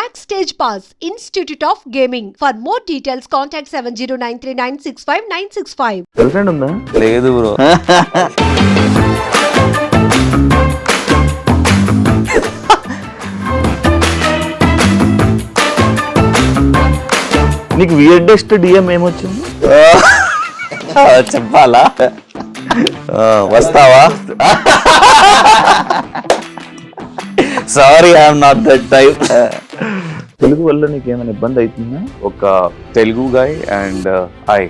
Backstage Pass, Institute of Gaming. For more details, contact 7093965965965. Girlfriend ఉందా లేదు bro నీకు weirdest DM ఏమొచ్చింది చెప్పాలా ఆ, వస్తావా sorry I'm not that type Telugu వల్ల నీకు ఏమైనా ఇబ్బంది అవుతుందా ఒక Telugu guy and I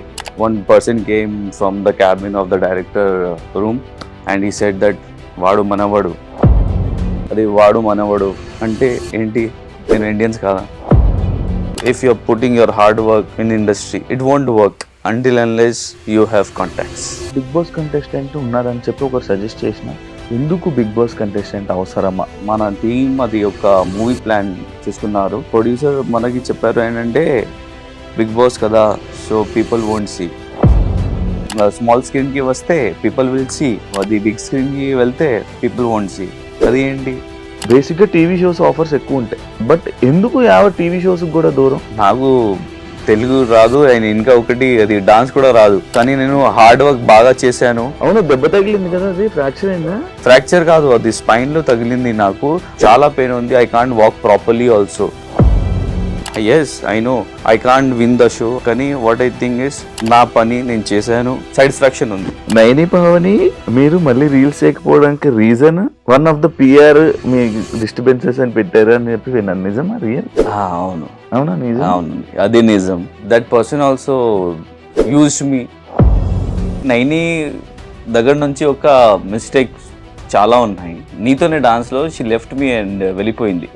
one person came from the cabin of the director room and ఈ సెట్ దట్ వాడు మనవడు అది వాడు మనవడు అంటే ఏంటి నేను ఇండియన్స్ కాదా if you putting your hard work in industry it won't work until unless you have contacts Bigg Boss contestant ఉన్నారని చెప్పి ఒకరు సజెస్ట్ చేసిన ఎందుకు బిగ్ బాస్ కంటెస్టెంట్ అవసరమా మన టీమ్ అది ఒక మూవీ ప్లాన్ చేసుకున్నారు ప్రొడ్యూసర్ మనకి చెప్పారు ఏంటంటే బిగ్ బాస్ కదా so people won't see small స్క్రీన్కి వస్తే పీపుల్ విల్ సీ అది బిగ్ స్క్రీన్కి వెళ్తే పీపుల్ వోంట్ సీ అది ఏంటి బేసిక్గా టీవీ షోస్ ఆఫర్స్ ఎక్కువ ఉంటాయి బట్ ఎందుకు యావ టీవీ షోస్కి కూడా దూరం నాకు తెలుగు రాదు ఆయన ఇంకా ఒకటి అది డాన్స్ కూడా రాదు కానీ నేను హార్డ్ వర్క్ బాగా చేశాను అవును దెబ్బ తగిలింది కదా అది ఫ్రాక్చర్ అయిందా ఫ్రాక్చర్ కాదు అది స్పైన్ లో తగిలింది నాకు చాలా పెయిన్ ఉంది I can't walk properly also yes I know I can't win the show కానీ వాట్ ఐ థింక్ ఇస్ నా పని నేను చేశాను సాటిస్ఫాక్షన్ ఉంది నైని పవని మీరు మళ్ళీ reels చేయకపోవడానికి reason one of the PR me disturbances అని పెట్టారు అని చెప్పి విన్నాను నిజమా రియల్ అవును అవునా నిజం అవును అది నిజం that person also use me Naini దగ్గర నుంచి ఒక మిస్టేక్ చాలా ఉన్నాయి నీతోనే డాన్స్లో షీ లెఫ్ట్ మీ అండ్ వెళ్ళిపోయింది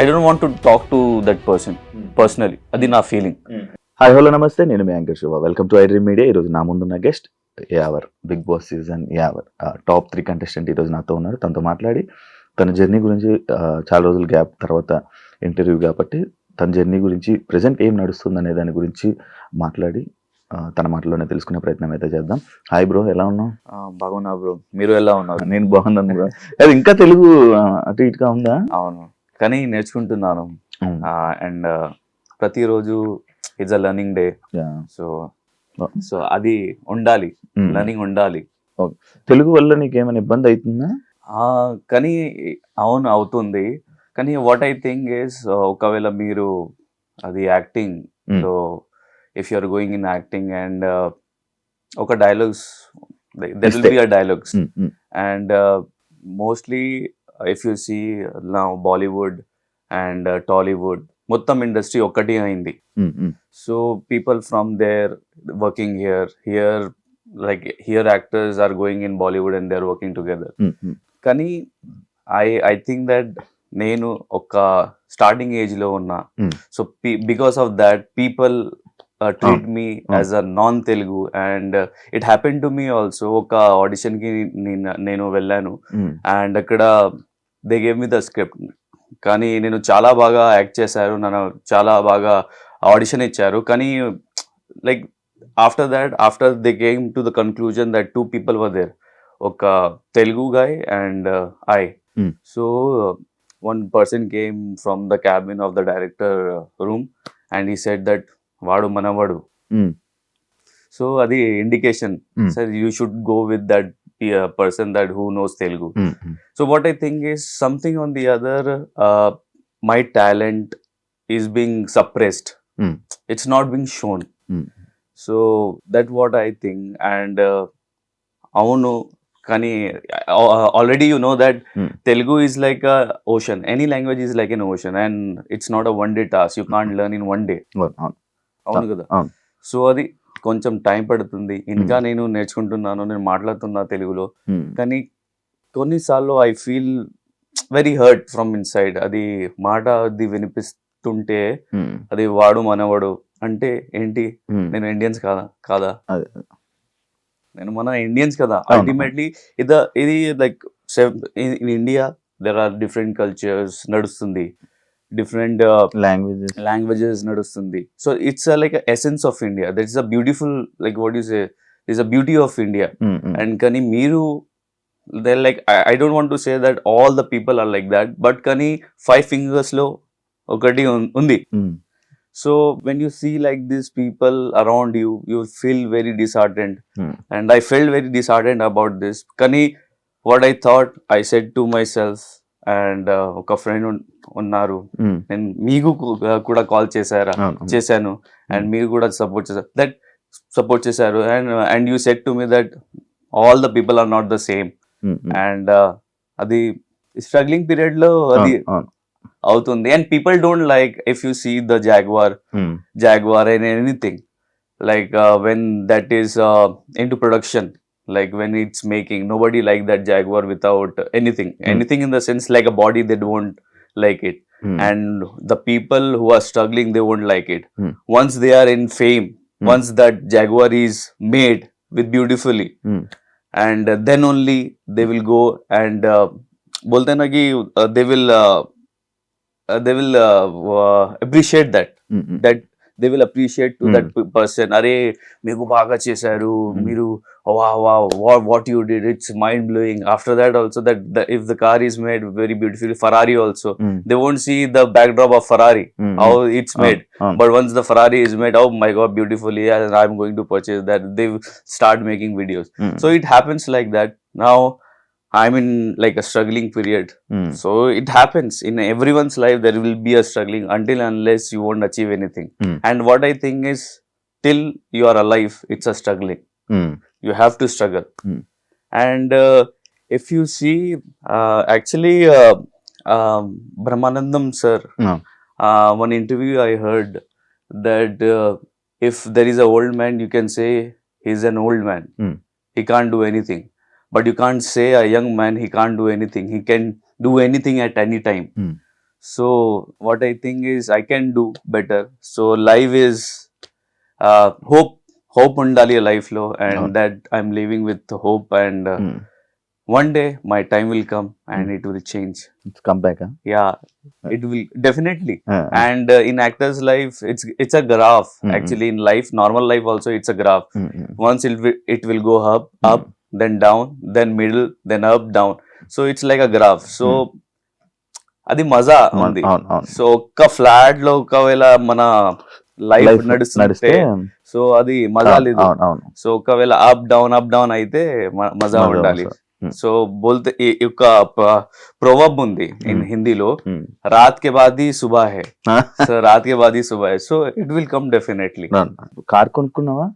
I don't want to talk to that person personally అది నా ఫీలింగ్ హాయ్ హలో నమస్తే నేను మీ anchor Shubha welcome to iDream media ఈరోజు నా ముందున్న guest Yawar Bigg Boss season Yawar top three contestant ఈరోజు నాతో ఉన్నారు తనతో మాట్లాడి తన జర్నీ గురించి చాలా రోజుల గ్యాప్ తర్వాత ఇంటర్వ్యూ కాబట్టి తన జర్నీ గురించి ప్రజెంట్ ఏం నడుస్తుంది అనే దాని గురించి మాట్లాడి తన మాటలోనే తెలుసుకునే ప్రయత్నం అయితే చేద్దాం హాయ్ బ్రో ఎలా ఉన్నావు బాగున్నా బ్రో మీరు ఎలా ఉన్నారు నేను బాగున్నాను బ్రో అది ఇంకా తెలుగు అటు ఇటుగా ఉందా అవును కానీ నేర్చుకుంటున్నాను అండ్ ప్రతిరోజు it's a learning day so so అది ఉండాలి లర్నింగ్ hmm. ఉండాలి తెలుగు వల్ల నీకు ఏమైనా ఇబ్బంది అవుతుందా కానీ అవును అవుతుంది కానీ వాట్ ఐ థింక్ ఇస్ ఒకవేళ మీరు అది acting so hmm. If you are going in acting and ఒక dialogues there will be or dialogues and mostly if you see నా బాలీవుడ్ అండ్ టాలీవుడ్ మొత్తం ఇండస్ట్రీ ఒక్కటి అయింది so people from there working here here like here actors are going in Bollywood and they are working together కానీ I I think that నేను ఒక starting age లో ఉన్నా so because of that people treat me as a non Telugu and it happen to me also ఒక audition కి నేను వెళ్ళాను and hmm. అక్కడ they came me the script కానీ నేను చాలా బాగా యాక్ట్ చేశారు నన్ను చాలా బాగా ఆడిషన్ ఇచ్చారు కానీ like after that after they came to the conclusion that two people were there ఒక Telugu guy and I so one person came from the cabin of the director room and ఈ set that వాడు మనవాడు so అది indication sir you should go with that person that who knows Telugu so what I think is something on the other my talent is being suppressed it's not being shown so that what I think and అవును కానీ already you know that Telugu is like a ocean any language is like an ocean and it's not a one day task you can't learn in one day అవును కదా so అది కొంచెం time పడుతుంది ఇంకా నేను నేర్చుకుంటున్నాను నేను మాట్లాడుతున్నా తెలుగులో కానీ కొన్నిసార్లు I feel very hurt from inside అది మాట అది వినిపిస్తుంటే అది వాడు మనవాడు అంటే ఏంటి నేను ఇండియన్స్ కాదా కాదా నేను మన ఇండియన్స్ కదా అల్టిమేట్లీ ఇది ఇది like in India there are different cultures నడుస్తుంది డిఫరెంట్ లాంగ్వేజెస్ లాంగ్వేజెస్ నడుస్తుంది so it's like essence of India that is a beautiful like what use is a beauty of India mm, mm. And కానీ మీరు they like I don't want to say that all the people are like that but కానీ five fingers లో ఒకటి ఉంది mm. So when you see like this people around you you feel very disheartened and I feel very disheartened about this కానీ what I thought I said to myself and ఒక friend ఉన్నారు నేను మీకు కూడా call చేశారా చేశాను and మీరు కూడా సపోర్ట్ చేశారు దట్ సపోర్ట్ చేశారు and and you said to me that all the people are not the same and అది స్ట్రగ్లింగ్ పీరియడ్ లో అది అవుతుంది and people don't like if you see the Jaguar Jaguar and anything like when that is into production like when it's making nobody like that Jaguar without anything Hmm. anything in the sense like a body they won't like it um, and the people who are struggling they won't like it Hmm. once they are in fame Hmm. once that Jaguar is made with beautifully Hmm. and uh, then only they will go and uh, बोलते हैं ना कि uh, they will uh, uh, they will they will appreciate to that person అరే మీకు బాగా చేశారు hmm. మీరు వా వా what you did it's mind blowing after that also that if the car is made very beautiful Ferrari also they won't see the backdrop of Ferrari how it's made but once the Ferrari is made how my గా beautiful I'm going to purchase that they start making videos so it happens like that నా I'm in like a struggling period. Mm. So it happens in everyone's life. There will be a struggling until unless you won't achieve anything. Mm. And what I think is, till you are alive, it's a struggling. Mm. You have to struggle. Mm. And uh, if you see, uh, actually, uh, uh, Brahmanandam sir, no. uh, one interview I heard that uh, if there is an old man, you can say he's an old man. Mm. He can't do anything but you can't say a young man he can't do anything he can do anything at any time mm. so what i think is i can do better so life is uh, hope hope undali life lo and that i'm living with hope and uh, mm. one day my time will come and mm. it will change it's come back huh? yeah it will definitely uh, uh, and uh, in actors life it's it's a graph mm -hmm. actually in life normal life also it's a graph mm -hmm. once it will, it will go up hmm. up then down then middle then up down so it's like a graph so అది మజా ఉంది so ఒక్క flat లో ఒకవేళ మన life నడుస్తుంటే so అది మజా లేదు సో ఒకవేళ అప్ డౌన్ అప్ డౌన్ అయితే మజా ఉండాలి hmm. సో బోల్తే ఒక ప్రోవబ్ ఉంది hmm. హిందీలో రాత్ కే బాద్ ఈ సో రాత్ కే బాద్ ఈ so it will come definitely car కొనుక్కున్నావా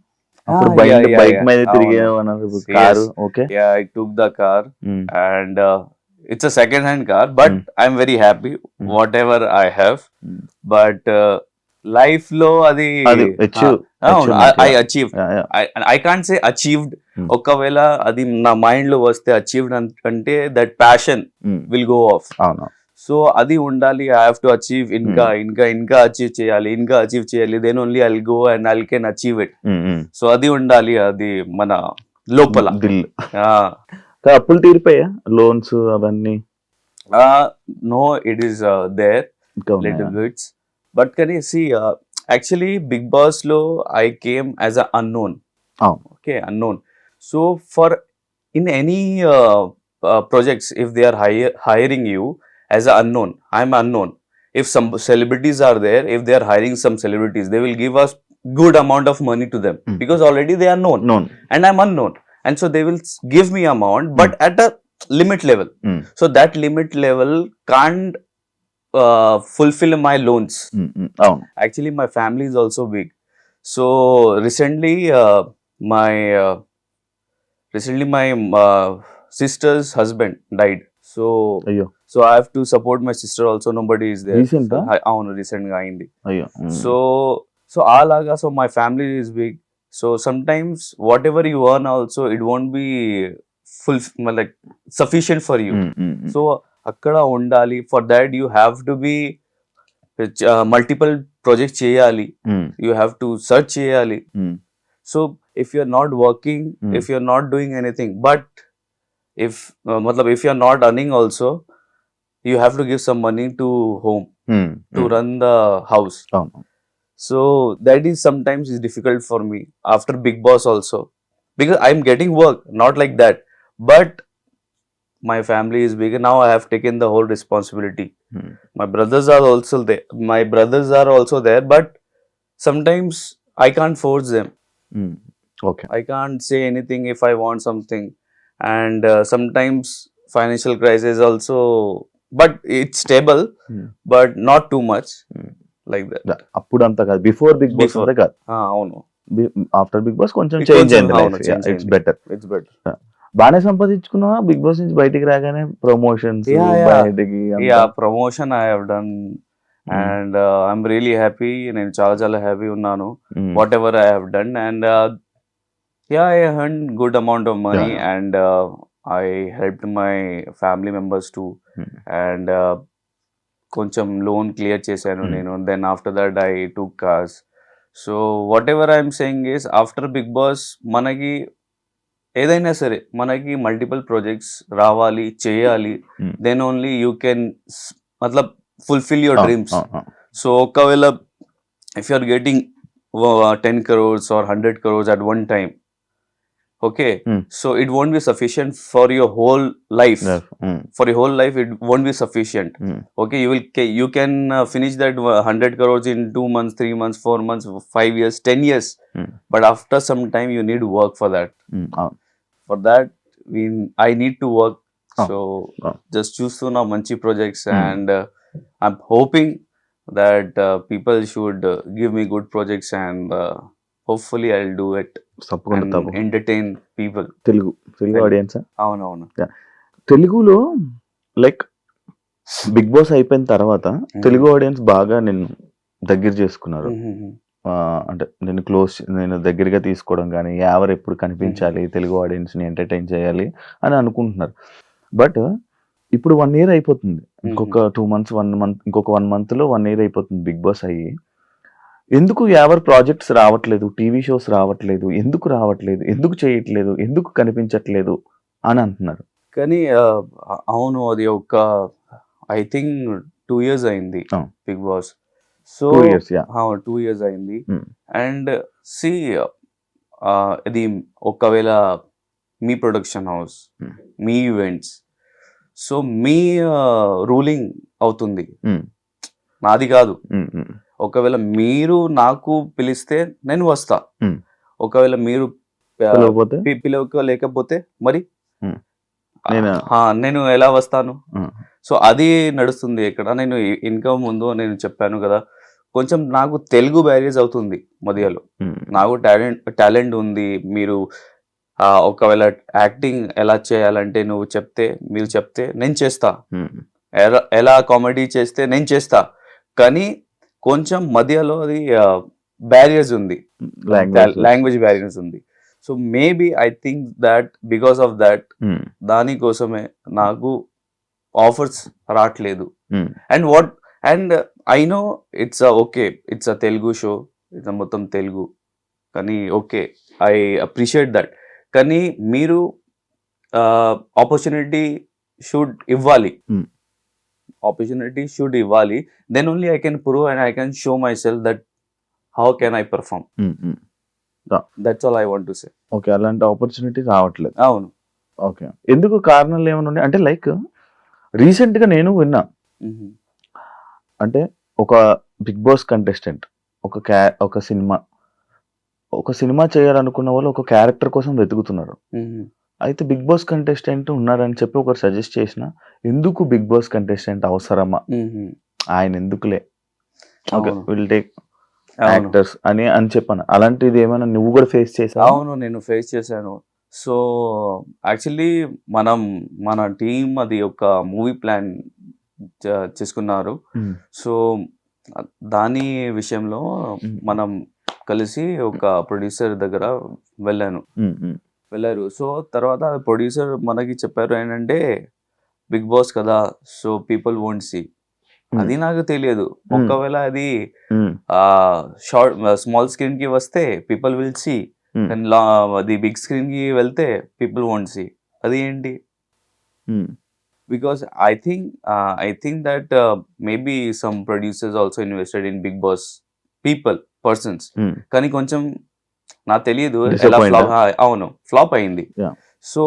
bike మీద తిరిగేమన్నారు car okay yeah I took the car and it's a second hand car but I'm very happy whatever I have but life లో అది I achieve I can't say achieved ఒకవేళ అది నా mind లో వస్తే achieved అంటే that passion will go off అవునా so అది ఉండాలి ఐ హావ్ టు అచీవ్ ఇంకా ఇంకా ఇంకా అచీవ్ చేయాలి ఇంకా అచీవ్ చేయాలి then only I go and I can achieve it so అది ఉండాలి అది మన లోపల అప్పులు తీరిపోయా లోన్స్ అవన్నీ no it is there little bits but కానీ సి యాక్చువల్లీ బిగ్ బాస్ లో I came as a unknown okay unknown so for in any projects if they are hire hiring you as an unknown. I'm unknown. If some celebrities are there, if they are hiring some celebrities, they will give us good amount of money to them mm. because already they are known, known, and I'm unknown. And so they will give me amount, hmm. but mm. at a limit level. Mm. So that limit level can't uh, fulfill my loans. Mm. Oh. Actually, my family is also big. So recently, uh, my uh, recently my uh, sister's husband died. So. Ayo. So I have to support my sister also nobody is there అవును recent గా అయింది so so అలాగా so my family is big so sometimes whatever you earn also it won't be full like sufficient for you so అక్కడ ఉండాలి for that you have to be multiple project చేయాలి you have to search చేయాలి so if you're not working if you're not doing anything but if మతలబ్ if you're not earning also you have to give some money to home mm, to mm. run the house. Oh. So that is sometimes is difficult for me after Big Boss also because I'm getting work, not like that, but my family is bigger now. I have taken the whole responsibility. Mm. My brothers are also there. My brothers are also there, but sometimes I can't force them. Mm. Okay. I can't say anything if I want something, and uh, sometimes financial crisis also but it's stable but not too much like అప్పుడు అంత కాదు before big Boss వరే కాదు అవును after Bigg Boss కొంచెం change అయింది it's better it's better బాగానే సంపాదించుకున్నా బిగ్ బాస్ నుంచి బయటికి రాగానే promotion yeah promotion I have done and I'm really happy నేను చాలా చాలా హ్యాపీ ఉన్నాను whatever I have done and yeah I earn good amount of money and I help my family members too and కొంచెం loan clear చేశాను hmm. నేను then after that I too cause so whatever I'm saying is after Bigg Boss మనకి ఏదైనా సరే మనకి multiple projects రావాలి చేయాలి then only you can మతలబ్ ఫుల్ఫిల్ యువర్ డ్రీమ్స్ సో ఒకవేళ if you are getting ten crores or hundred crores at one time okay mm. so it won't be sufficient for your whole life mm. for your whole life it won't be sufficient mm. okay you will you can uh, finish that 100 crores in 2 months 3 months 4 months 5 years 10 years hmm. but after some time you need work for that oh. for that we i need to work oh. so oh. just choose to now manchi projects hmm. and uh, i'm hoping that uh, people should uh, give me good projects and uh, hopefully i'll do it తప్పకుండా entertain people Telugu Telugu audience అవునవును తెలుగులో like Bigg boss అయిపోయిన తర్వాత Telugu audience బాగా నేను దగ్గర చేసుకున్నారు అంటే నేను క్లోజ్ నేను దగ్గరగా తీసుకోవడం కానీ ఎవరు ఎప్పుడు కనిపించాలి తెలుగు ఆడియన్స్ని ఎంటర్టైన్ చేయాలి అని అనుకుంటున్నారు బట్ ఇప్పుడు వన్ ఇయర్ అయిపోతుంది ఇంకొక టూ మంత్స్ వన్ మంత్ ఇంకొక వన్ మంత్లో వన్ ఇయర్ అయిపోతుంది బిగ్ బాస్ అయ్యి ఎందుకు ఎవరు ప్రాజెక్ట్స్ రావట్లేదు టీవీ షోస్ రావట్లేదు ఎందుకు రావట్లేదు ఎందుకు చేయట్లేదు ఎందుకు కనిపించట్లేదు అని అంటున్నారు కానీ అవును అది ఒక ఐ థింక్ టూ ఇయర్స్ అయింది Bigg Boss so two years అయింది అండ్ సి ఇది ఒకవేళ మీ ప్రొడక్షన్ హౌస్ మీ ఈవెంట్స్ సో మీ రూలింగ్ అవుతుంది నాది కాదు ఒకవేళ మీరు నాకు పిలిస్తే నేను వస్తా ఒకవేళ మీరు పిలవక లేకపోతే మరి నేను ఎలా వస్తాను సో అది నడుస్తుంది ఇక్కడ నేను ఇంకా ముందు నేను చెప్పాను కదా కొంచెం నాకు తెలుగు బ్యారేజ్ అవుతుంది మధ్యలో నాకు టాలెంట్ టాలెంట్ ఉంది మీరు ఒకవేళ యాక్టింగ్ ఎలా చేయాలంటే నువ్వు చెప్తే మీరు చెప్తే నేను చేస్తా ఎలా కామెడీ చేస్తే నేను చేస్తా కానీ కొంచెం మధ్యలో అది బ్యారియర్స్ ఉంది లాంగ్వేజ్ బ్యారియర్స్ ఉంది so maybe I think that because of that దానికోసమే నాకు ఆఫర్స్ రావట్లేదు and what and I know it's okay it's a Telugu show it's మొత్తం తెలుగు కానీ ఓకే ఐ అప్రిషియేట్ దట్ కానీ మీరు ఆపర్చునిటీ షుడ్ ఇవ్వాలి hmm. ఆపర్చునిటీ షుడ్ ఇవ్వాలి then only I can prove and I can show myself that how can I perform that's all I want to say okay అలాంటి opportunity రావట్లేదు అవును okay ఎందుకు కారణాలు ఏమైనా ఉన్నాయి అంటే లైక్ రీసెంట్గా నేను విన్నా mm-hmm. అంటే ఒక బిగ్ బాస్ కంటెస్టెంట్ ఒక క్యా ఒక సినిమా ఒక సినిమా చేయాలనుకున్న వాళ్ళు ఒక క్యారెక్టర్ కోసం వెతుకుతున్నారు mm-hmm. అయితే బిగ్ బాస్ కంటెస్టెంట్ ఉన్నారని చెప్పి ఒకరు సజెస్ట్ చేసిన ఎందుకు బిగ్ బాస్ కంటెస్టెంట్ అవసరమా ఆయన ఎందుకులే ఓకే విల్ టేక్ యాక్టర్స్ అని అని చెప్పాను అలాంటిది ఏమైనా నువ్వు కూడా ఫేస్ చేసావు అవును నేను ఫేస్ చేశాను సో యాక్చువల్లీ మనం మన టీం అది ఒక మూవీ ప్లాన్ చేసుకున్నారు సో దాని విషయంలో మనం కలిసి ఒక ప్రొడ్యూసర్ దగ్గర వెళ్ళాను వెళ్ళారు సో తర్వాత ప్రొడ్యూసర్ మనకి చెప్పారు ఏంటంటే బిగ్ బాస్ కదా సో పీపుల్ వోంట్ సి అది నాకు తెలియదు ఒకవేళ అది షార్ట్ స్మాల్ స్క్రీన్ కి వస్తే పీపుల్ విల్ సి అది బిగ్ స్క్రీన్ కి వెళ్తే పీపుల్ వోంట్ సి అది ఏంటి because I think I think that maybe some producers also invested in Bigg Boss people persons కానీ కొంచెం నాకు తెలియదు అవును ఫ్లాప్ అయింది so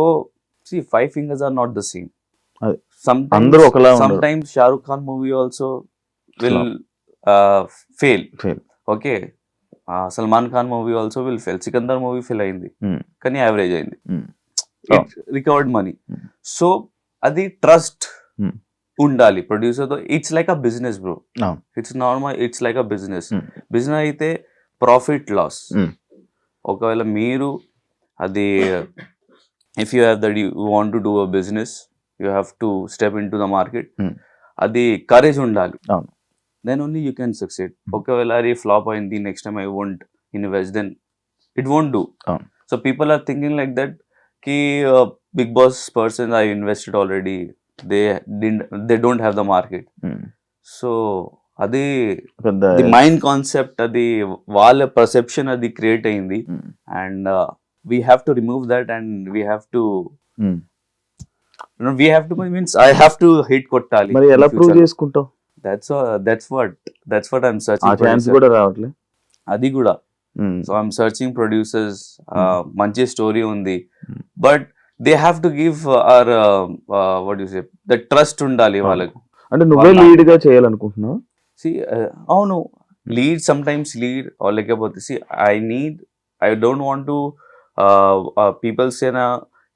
see five fingers are not the same అందరూ some Khan movie also will fail okay Salman Khan movie also will fail Sikandar movie fail అయింది hmm. కానీ average అయింది రికవర్డ్ మనీ సో అది ట్రస్ట్ hmm. ఉండాలి ప్రొడ్యూసర్తో it's like a business bro it's normal it's like a business business అయితే profit loss ఒకవేళ మీరు అది if you have that you want to do a business you have to step in to the market అది courage ఉండాలి then only you can succeed ఒకవేళ అది flop అయింది next time I won't invest then it won't do so people are thinking like that కి Bigg Boss person I invested already they they don't have the market so అది పెద్ద mind concept అది వాళ్ళ perception అది create అయింది hmm. And we have to remove that and we have to we have to means I have to hit కొట్టాలి మరి ఎలా prove చేసుకుంటావు that's that's what that's what I'm searching chance కూడా రావట్లే అది కూడా సో ఐఎమ్ సర్చింగ్ ప్రొడ్యూసర్స్ మంచి story ఉంది but they have to give or what you say the trust ఉండాలి వాళ్ళకి అంటే నువ్వే లీడ్ గా చేయాలనుకుంటున్నావు సి అవును లీడ్ సమ్ టైమ్స్ లీడ్ లేకపోతే see I need I don't want to peoples ఏనా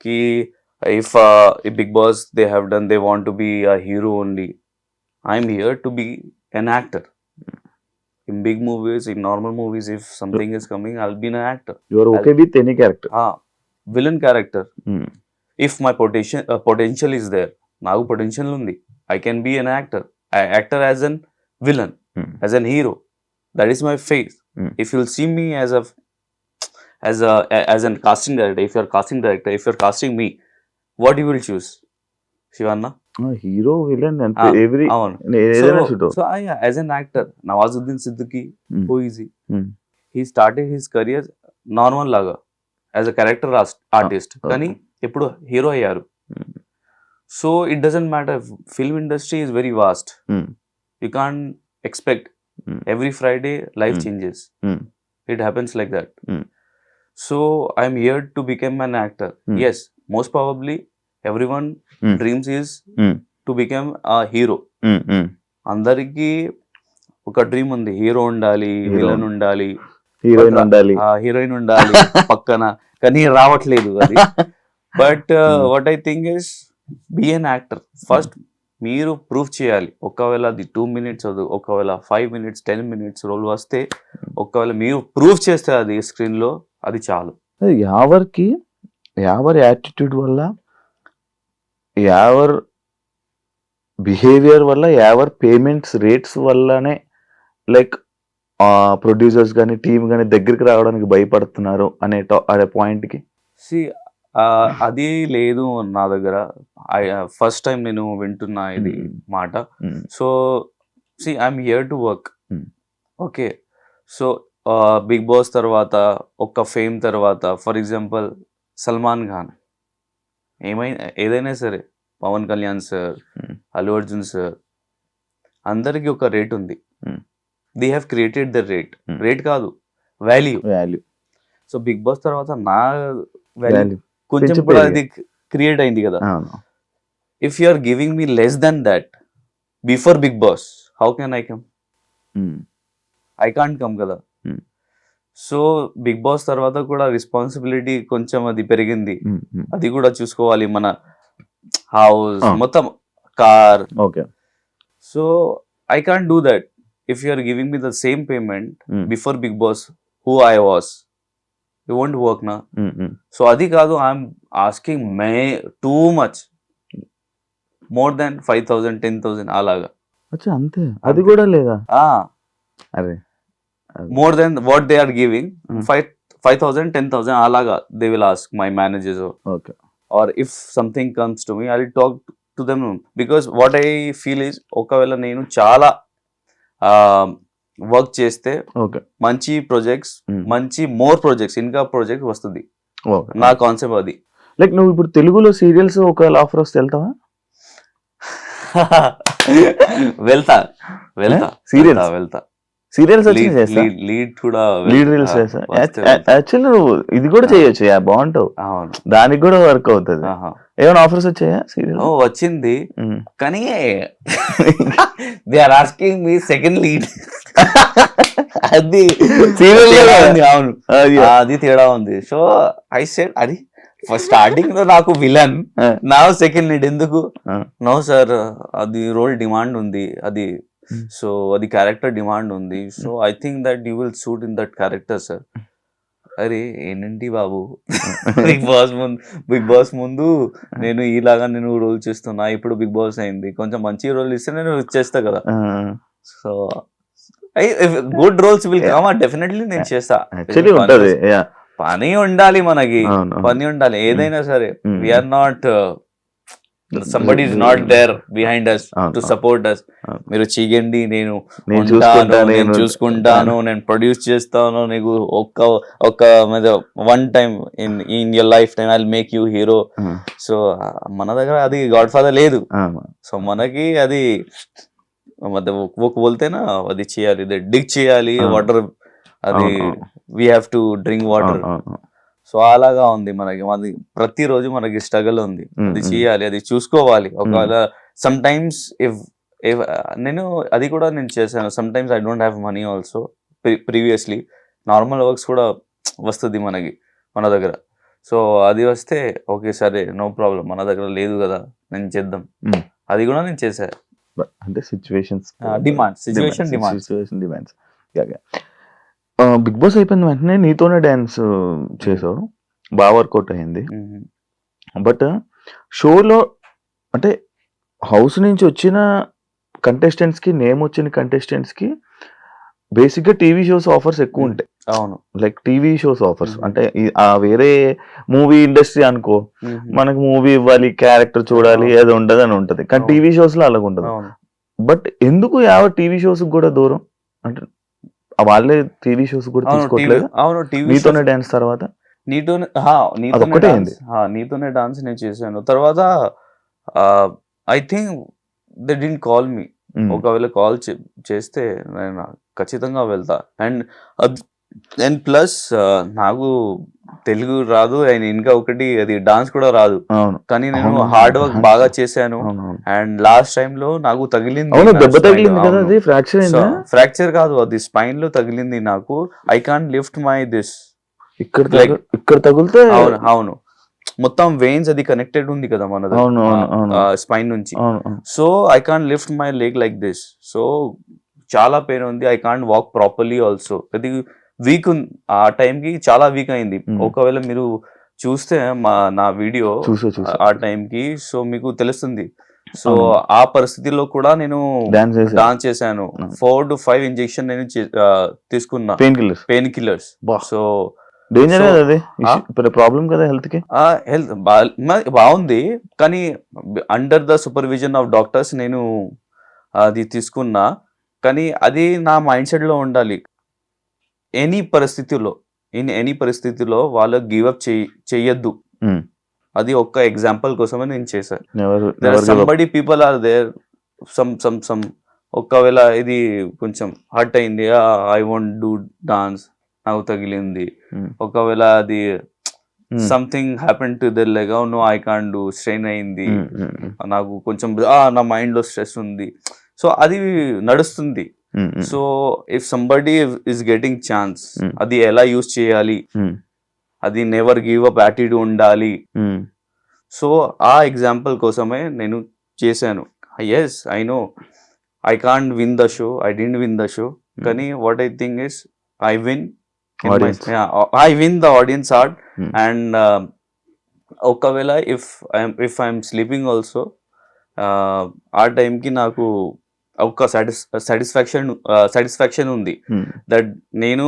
కి if Bigg Boss they have done they want to be a hero only I'm here to be an actor in big movies, in normal movies, if something is coming, I'll be an actor. You are okay I'll, with any character. Ah, villain character. Mm. If my potential uh, potential is there, నాకు potential ఉంది I can be an actor actor as an villain, mm. as an hero. That is my face. Mm. If you'll see me as a as a as an casting director, if you're casting director, if you're casting me, what you will choose? Shivanna? Hero villain every so as an actor Nawazuddin Siddiqui who is he started his career normal లాగా as a character artist కానీ ఇప్పుడు hero అయ్యారు so it doesn't matter film industry is very vast you can expect every Friday life changes it happens like that so I'm here to become an actor as most probably everyone dreams is to become a hero అందరికీ ఒక dream ఉంది hero ఉండాలి villain ఉండాలి heroine ఉండాలి heroine ఉండాలి పక్కన కానీ రావట్లేదు అది but what I think is be an actor first మీరు ప్రూఫ్ చేయాలి ఒకవేళ అది టూ మినిట్స్ ఒకవేళ five minutes ten minutes role వస్తే ఒకవేళ మీరు ప్రూఫ్ చేస్తే అది స్క్రీన్లో అది చాలు ఎవరికి ఎవరి యాటిట్యూడ్ వల్ల ఎవరు బిహేవియర్ వల్ల ఎవరు పేమెంట్స్ రేట్స్ వల్లనే లైక్ ప్రొడ్యూసర్స్ కానీ టీం కానీ దగ్గరికి రావడానికి భయపడుతున్నారు అనే అనే పాయింట్కి సి అది లేదు నా దగ్గర ఫస్ట్ టైం uh, నేను వింటున్నా ఇది మాట so see I'm here to work okay so Bigg Boss తర్వాత ఒక్క ఫేమ్ తర్వాత ఫర్ ఎగ్జాంపుల్ సల్మాన్ ఖాన్ ఏమైనా ఏదైనా సరే పవన్ కళ్యాణ్ సార్ అల్లు అర్జున్ సార్ అందరికీ ఒక రేట్ ఉంది they have created the rate rate కాదు value value so Bigg Boss తర్వాత నా వాల్యూ కొంచెం ఇప్పుడు అది క్రియేట్ అయింది కదా if you are giving me less than that before Bigg Boss how can I come I can't come కదా so big boss తర్వాత కూడా రెస్పాన్సిబిలిటీ కొంచెం అది పెరిగింది hmm, hmm. అది కూడా చూసుకోవాలి మన హౌస్ ah. మొత్తం car okay so I can't do that if you are giving me the same payment before Bigg Boss who I was you won't work నా సో అది కాదు I'm asking may too much more than five thousand ten thousand అలాగా అచ్చా అంతే అది కూడా లేదా అరే more than what they are giving five five thousand ten thousand అలాగా they will ask my managers okay or if something comes to me I talk to them because what I feel is ఒకవేళ నేను చాలా work చేస్తే మంచి projects hmm. మంచి more projects ఇంకా project వస్తుంది నా కాన్సెప్ట్ అది లైక్ నువ్వు ఇప్పుడు తెలుగులో సీరియల్స్ ఒకవేళ ఆఫర్ వస్తే వెళ్తావా వెళ్తా వెళ్తా సీరియల్ eh? వెళ్తా సీరియల్స్ లీడ్ కూడా లీడ్ రీల్స్ యాక్చువల్లీ నువ్వు ఇది కూడా చేయొచ్చు బాగుంటావు బాగుంటావు దానికి కూడా వర్క్ అవుతుంది ఏమైనా ఆఫర్స్ వచ్చాయా సీరియల్ వచ్చింది hmm. కానీ they are asking me second lead అది అవును అది తేడా ఉంది సో ఐ సెడ్ అది ఫస్ట్ స్టార్టింగ్ లో నాకు విలన్ నా సెకండ్ నీడ్ ఎందుకు నో సార్ అది రోల్ డిమాండ్ ఉంది అది సో hmm. అది క్యారెక్టర్ డిమాండ్ ఉంది so I think that you will suit in that character sir అరే ఏంటి బాబు బిగ్ బాస్ ముందు బిగ్ బాస్ ముందు నేను ఇలాగా నేను రోల్ చేస్తున్నా ఇప్పుడు బిగ్ బాస్ అయింది కొంచెం మంచి రోల్ ఇస్తే నేను చేస్తా కదా so good roles will come definitely నేను చేస్తా ఉంటది పని ఉండాలి మనకి పని ఉండాలి mm. ఏదైనా సరే we're not somebody is not there behind us to support us మీరు చీగండి నేను నేను చూసుకుంటాను mm. నేను ప్రొడ్యూస్ చేస్తాను నీకు ఒక్క ఒక్క one time in in your lifetime I make you hero so మన దగ్గర అది గాడ్ ఫాదర్ లేదు సో mm. మనకి అది మధ్య वो बोलते అది చేయాలి డిగ్ చేయాలి వాటర్ అది we have to drink water so అలాగా ఉంది మనకి అది ప్రతిరోజు మనకి స్ట్రగుల్ ఉంది అది చేయాలి అది చూసుకోవాలి ఒకవేళ సమ్ టైమ్స్ ఇఫ్ నేను అది కూడా నేను చేశాను sometimes I don't have money also previously normal works కూడా వస్తుంది మనకి మన దగ్గర సో అది వస్తే ఓకే సరే నో ప్రాబ్లం మన దగ్గర లేదు కదా నేను చేద్దాం అది కూడా నేను చేశాను అంటే situations demand situation situation demands Bigg Boss అయిపోయిన వెంటనే నీతోనే డ్యాన్స్ uh, చేసావు బాగా వర్కౌట్ అయింది బట్ mm-hmm. uh, షోలో అంటే హౌస్ నుంచి వచ్చిన కంటెస్టెంట్స్కి నేమ్ వచ్చిన కంటెస్టెంట్స్కి బేసిక్గా టీవీ షోస్ ఆఫర్స్ ఎక్కువ hmm. ఉంటాయి అవును like TV shows offers hmm. అంటే ఆ వేరే మూవీ ఇండస్ట్రీ అనుకో hmm. మనకు మూవీ ఇవ్వాలి క్యారెక్టర్ చూడాలి అది ఉండదు అని ఉంటుంది కానీ టీవీ షోస్ లో అలాగ ఉండదు బట్ ఎందుకు యావ టీవీ షోస్ కూడా దూరం అంటే వాళ్ళే టీవీ షోస్ కూడా తీసుకోవట్లేదు అవును టీవీ నీతోనే డాన్స్ తర్వాత నీతోనే నీతోనే డాన్స్ నేను చేశాను తర్వాత I think they'd call me ఒకవేళ కాల్ చేస్తే నేను ఖచ్చితంగా వెళ్తా అండ్ అండ్ ప్లస్ నాకు తెలుగు రాదు అండ్ ఇంకా ఒకటి అది డాన్స్ కూడా రాదు కానీ నేను హార్డ్ వర్క్ బాగా చేశాను అండ్ లాస్ట్ టైం లో నాకు తగిలింది ఫ్రాక్చర్ కాదు అది స్పైన్ లో తగిలింది నాకు I can't lift my this ఇక్కడ ఇక్కడ తగిలితే అవును అవును మొత్తం వెయిన్స్ అది కనెక్టెడ్ ఉంది కదా మన స్పైన్ నుంచి so I can lift my leg like this so చాలా పెయిన్ ఉంది I can't walk properly also అది వీక్ ఆ టైంకి చాలా వీక్ అయింది hmm. ఒకవేళ మీరు చూస్తే మా నా వీడియో ఆ టైంకి సో మీకు తెలుస్తుంది సో ఆ పరిస్థితిలో కూడా నేను డాన్స్ చేశాను ఫోర్ టు ఫైవ్ ఇంజెక్షన్ నేను తీసుకున్నా painkillers painkillers so danger కదా ప్రాబ్లం కదా హెల్త్ కి హెల్త్ బాగుంది కానీ under the supervision of doctors నేను అది తీసుకున్నా కానీ అది నా మైండ్ సెట్లో ఉండాలి ఎనీ పరిస్థితిలో ఇన్ ఎనీ పరిస్థితిలో వాళ్ళు గివ్ అప్ చెయ్యొద్దు అది ఒక్క ఎగ్జాంపుల్ కోసమే నేను చేశాను people are there some some some ఒకవేళ ఇది కొంచెం హర్ట్ అయింది ఐ వాంట్ డూ డాన్స్ నాకు తగిలింది ఒకవేళ అది something happen to their leg no I can do strain అయింది నాకు కొంచెం నా మైండ్ లో స్ట్రెస్ ఉంది సో అది నడుస్తుంది so if somebody is getting chance అది ఎలా యూస్ చేయాలి అది నెవర్ గివ్ అప్ యాటిట్యూడ్ ఉండాలి సో ఆ ఎగ్జాంపుల్ కోసమే నేను చేశాను yes I know I can't win the show I didn't win the show కానీ what I think is I win I win the audience heart and ఒకవేళ if I'm if I'm sleeping also ఆ టైంకి నాకు ఒక satisfaction satisfaction ఉంది that hmm. నేను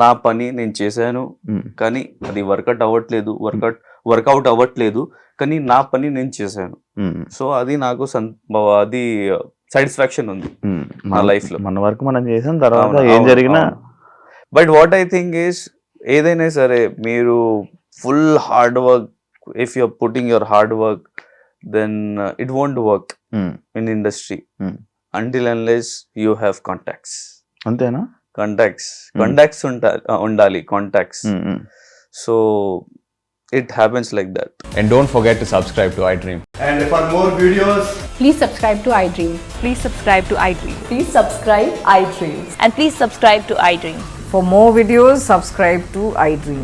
నా పని నేను చేశాను hmm. కానీ అది వర్కౌట్ అవ్వట్లేదు వర్కౌట్ hmm. వర్కౌట్ అవ్వట్లేదు కానీ నా పని నేను చేశాను సో అది నాకు అది సాటిస్ఫాక్షన్ ఉంది మా లైఫ్ లో మన వర్క్ మనం చేసాం తర్వాత ఏం జరిగినా but what I think is ఏదైనా సరే మీరు full hard work if you're putting your hard work Then it won't work um, in industry Hmm. Until unless you have contacts అంతేనా కాంటాక్ట్స్ Hmm. కాంటాక్ట్స్ ఉంటా ఉండాలి contacts um, um. So it happens like that And don't forget to subscribe to iDream. And for more videos, Please subscribe to iDream. Please subscribe to iDream. Please subscribe iDream. And please subscribe to iDream. For more videos, subscribe to iDream.